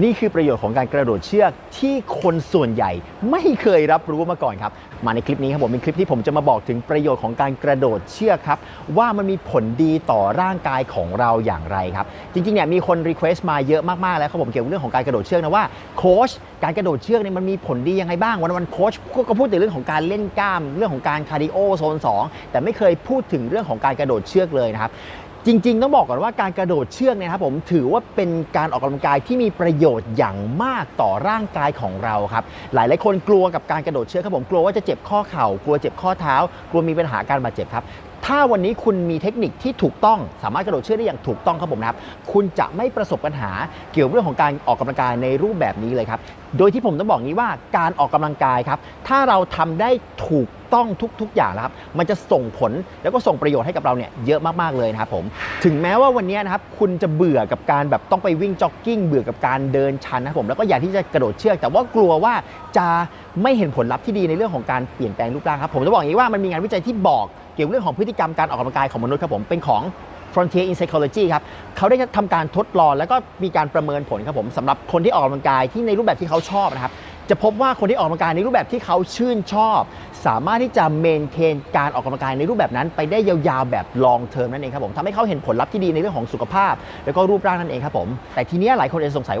นี่คือประโยชน์ของการกระโดดเชือกที่คนส่วนใหญ่ไม่เคยรับรู้มาก่อนครับ มาในคลิปนี้ครับผมเป็นคลิปที่ผมจะมาบอกถึงประโยชน์ของการกระโดดเชือกครับ ว่ามันมีผลดีต่อร่างกายของเราอย่างไรครับ จริงๆเนี่ยมีคนรีเควสต์มาเยอะมากๆแล้วครับผมเกี่ยวกับเรื่องของการกระโดดเชือกนะว่าโค้ชการกระโดดเชือกเนี่ยมันมีผลดียังไงบ้าง วันวันๆโค้ชก็พูดแต่เรื่องของการเล่นกล้ามเรื่องของการคาร์ดิโอโซน2แต่ไม่เคยพูดถึงเรื่องของการกระโดดเชือกเลยนะครับ จริง ๆ ต้องบอกก่อนว่าการกระโดดเชือกเนี่ยครับผมถือว่าเป็นการออกกำลังกายที่มีประโยชน์อย่างมากต่อร่างกายของเราครับหลายๆคนกลัวกับการกระโดดเชือกครับผมกลัวว่าจะเจ็บข้อเข่ากลัวเจ็บข้อเท้า กลัวมีปัญหาการบาดเจ็บครับ ถ้าวันนี้คุณมีเทคนิคที่ถูกต้อง สามารถกระโดดเชือกได้อย่างถูกต้องครับผมนะครับ คุณจะไม่ประสบปัญหาเกี่ยวกับเรื่องของการออกกำลังกายในรูปแบบนี้เลยครับ โดยที่ผมต้องบอกงี้ว่าการออกกำลังกายครับ ถ้าเราทำได้ถูกต้องทุก ๆ อย่างนะครับ มันจะส่งผลแล้วก็ส่งประโยชน์ให้กับเราเนี่ยเยอะมากๆเลยนะครับผม ถึงแม้ว่าวันนี้นะครับคุณจะเบื่อกับการแบบต้องไปวิ่งจ็อกกิ้งเบื่อกับการเดินชันนะครับผมแล้วก็อยากที่จะกระโดดเชือก แต่ว่ากลัวว่าจะไม่เห็นผลลัพธ์ที่ดีในเรื่องของการเปลี่ยนแปลงรูปร่างครับผมจะบอกอย่างนี้ว่ามันมีงานวิจัยที่บอก เกี่ยวกับเรื่องของพฤติกรรมการออกกำลังกายของมนุษย์ครับผมเป็นของ Frontier in Psychology ครับเขาได้ทำการทดลองแล้วก็มีการประเมินผลครับผมสำหรับคนที่ออกกำลังกายที่ในรูปแบบที่เขาชอบนะครับจะพบว่าคนที่ออกกำลังกายในรูปแบบที่เขาชื่นชอบ สามารถที่จะเมนเทนการออกกำลังกายในรูปแบบนั้น ไปได้ยาวๆแบบลองเทอมนั่นเองครับผมทำให้เขาเห็นผลลัพธ์ที่ดีในเรื่องของสุขภาพ แล้วก็รูปร่างนั่นเองครับผมแต่ทีนี้หลายคนอาจจะสงสัยว่า